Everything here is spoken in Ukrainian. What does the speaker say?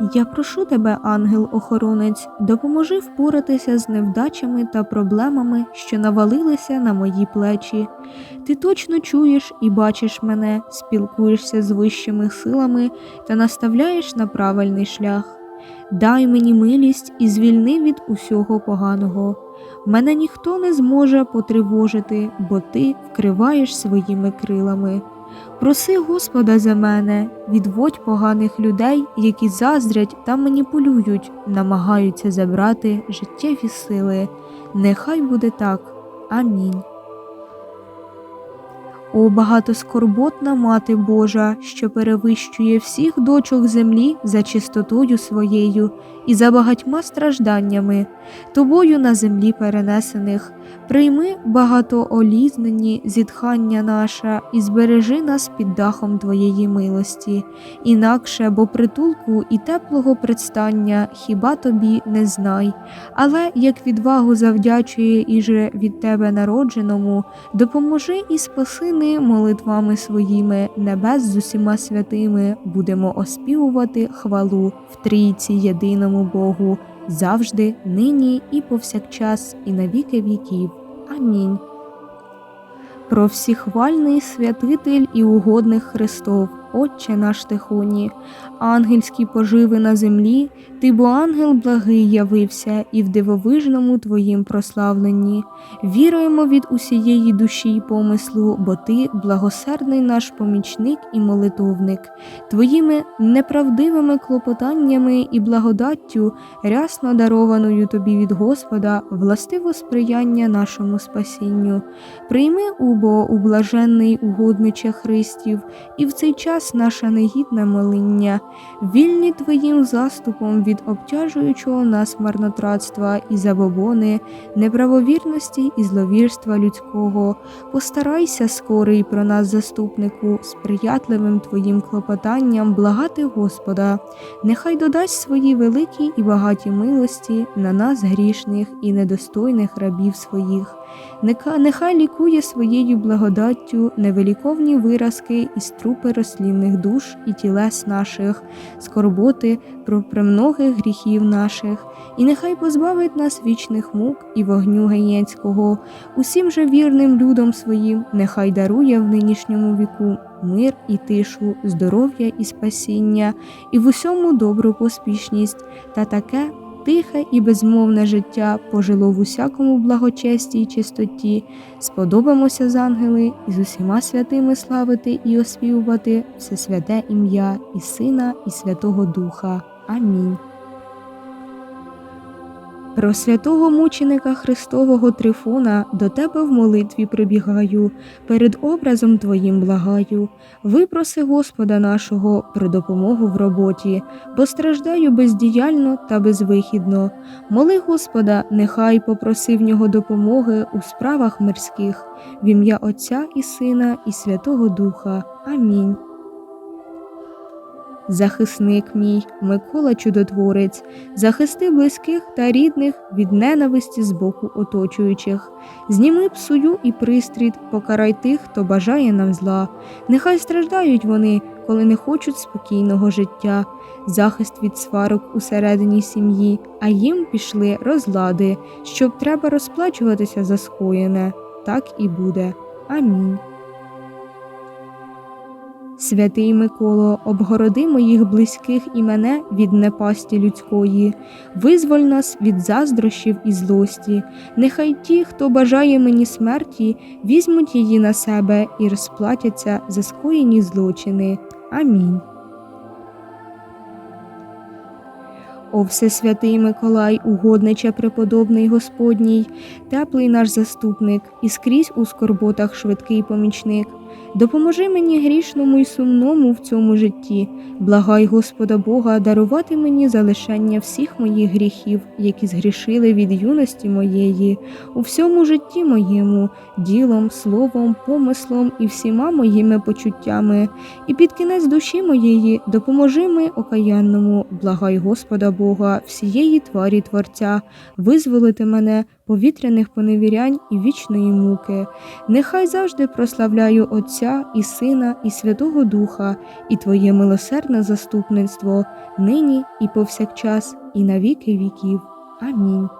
Я прошу тебе, ангел-охоронець, допоможи впоратися з невдачами та проблемами, що навалилися на мої плечі. Ти точно чуєш і бачиш мене, спілкуєшся з вищими силами та наставляєш на правильний шлях. Дай мені милість і звільни від усього поганого. Мене ніхто не зможе потривожити, бо ти вкриваєш своїми крилами. Проси Господа за мене, відводь поганих людей, які заздрять та маніпулюють, намагаються забрати життєві сили. Нехай буде так. Амінь. О багатоскорботна Мати Божа, що перевищує всіх дочок землі за чистотою своєю і за багатьма стражданнями, тобою на землі перенесених, прийми багатоолізнені зітхання наше і збережи нас під дахом Твоєї милості, інакше, бо притулку і теплого предстання хіба тобі не знай, але як відвагу завдячує іже від Тебе народженому, допоможи і спаси ми молитвами своїми, небес з усіма святими, будемо оспівувати хвалу в трійці єдиному Богу, завжди, нині і повсякчас, і на віки віків. Амінь. Про всіхвальний святитель і угодних Христов, Отче наш Тихоні, ангельські поживи на землі, ти бо ангел благий явився і в дивовижному Твоїм прославленні. Віруємо від усієї душі й помислу, бо ти благосердний наш помічник і молитовник, Твоїми неправдивими клопотаннями і благодаттю, рясно дарованою тобі від Господа, властиво сприяння нашому спасінню. Прийми, убо, ублаженний угодниче Христів, і в цей час наше негідне моління, вільні Твоїм заступом від обтяжуючого нас марнотратства і забобони, неправовірності і зловірства людського. Постарайся, скорий про нас, заступнику, сприятливим Твоїм клопотанням благати Господа, нехай додасть свої великі і багаті милості на нас грішних і недостойних рабів своїх. Нехай лікує своєю благодаттю невеликовні виразки і струпи рослінних душ і тілес наших, скорботи про премногих гріхів наших, і нехай позбавить нас вічних мук і вогню геєнського, усім же вірним людям своїм, нехай дарує в нинішньому віку мир і тишу, здоров'я і спасіння, і в усьому добру поспішність, та таке тихе і безмовне життя пожило в усякому благочесті й чистоті, сподобамося з ангели і з усіма святими славити і оспівувати все святе ім'я і Сина, і Святого Духа. Амінь. Про святого мученика Христового Трифона до тебе в молитві прибігаю, перед образом Твоїм благаю. Випроси Господа нашого про допомогу в роботі, бо страждаю бездіяльно та безвихідно. Моли Господа, нехай попроси в нього допомоги у справах мирських, в ім'я Отця і Сина, і Святого Духа. Амінь. Захисник мій, Микола Чудотворець, захисти близьких та рідних від ненависті з боку оточуючих. Зніми псую і пристріт, покарай тих, хто бажає нам зла. Нехай страждають вони, коли не хочуть спокійного життя, захист від сварок усередині сім'ї, а їм пішли розлади, щоб треба розплачуватися за скоєне. Так і буде. Амінь. Святий Миколо, обгороди моїх близьких і мене від непасті людської, визволь нас від заздрощів і злості. Нехай ті, хто бажає мені смерті, візьмуть її на себе і розплатяться за скоєні злочини. Амінь. О Всесвятий Миколай, угодниче преподобний Господній, теплий наш заступник і скрізь у скорботах швидкий помічник. Допоможи мені грішному й сумному в цьому житті, благай Господа Бога дарувати мені залишення всіх моїх гріхів, які згрішили від юності моєї, у всьому житті моєму, ділом, словом, помислом і всіма моїми почуттями, і під кінець душі моєї допоможи ми окаянному, благай Господа Бога, всієї тварі Творця, визволити мене повітряних поневірянь і вічної муки. Нехай завжди прославляю Отця і Сина, і Святого Духа, і Твоє милосердне заступництво, нині і повсякчас, і на віки віків. Амінь.